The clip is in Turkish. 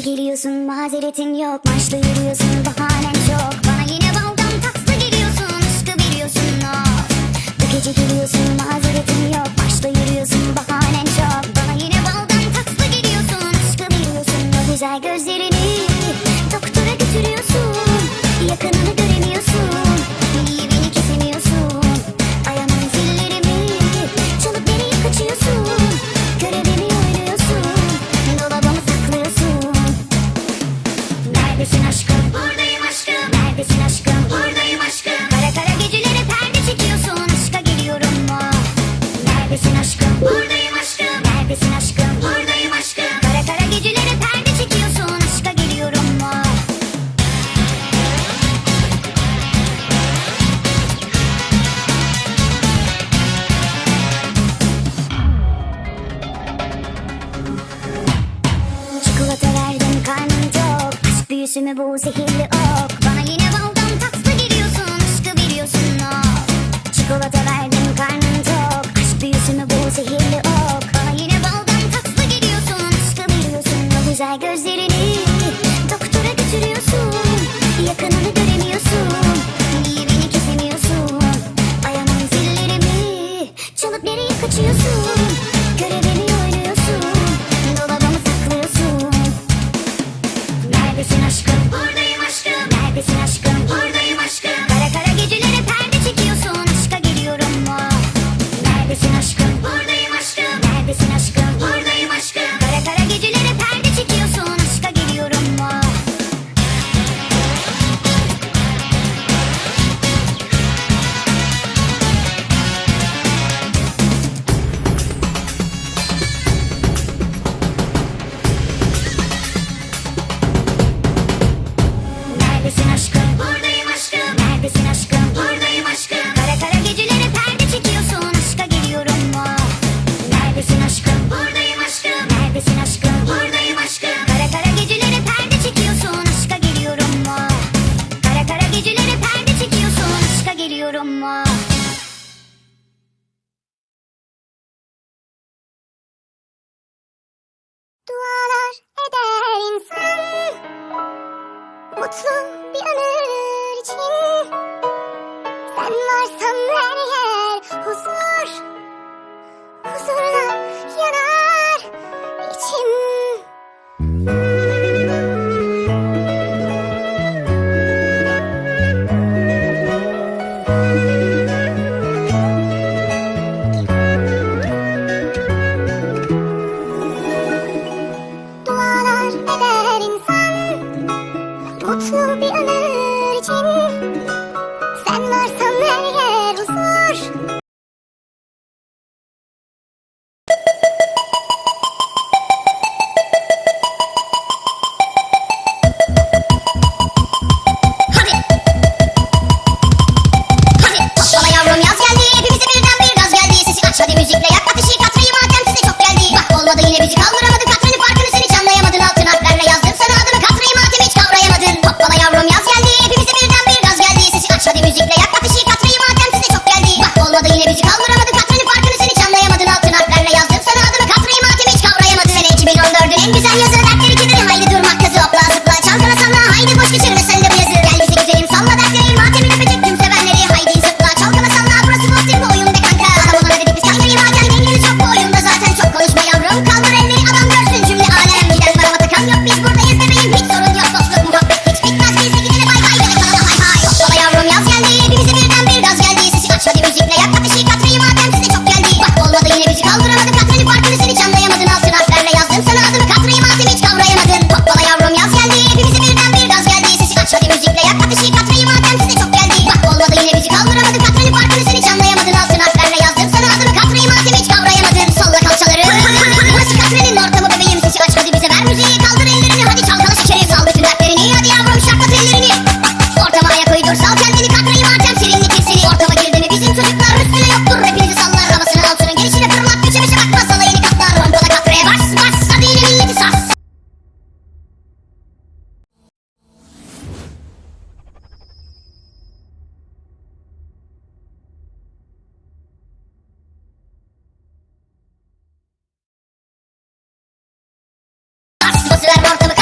Gece geliyorsun mazeretin yok Maçlı yürüyorsun bahanen çok. Bana yine baldan tatlı geliyorsun Aşkı biliyorsun o. Bu gece geliyorsun mazeretin yok Maçlı yürüyorsun bahanen çok. Bana yine baldan tatlı geliyorsun Aşkı biliyorsun o güzel gözleri düşünme bu sihirli ok bana dualar eder insan. Mutlu bir ömür করতে হবে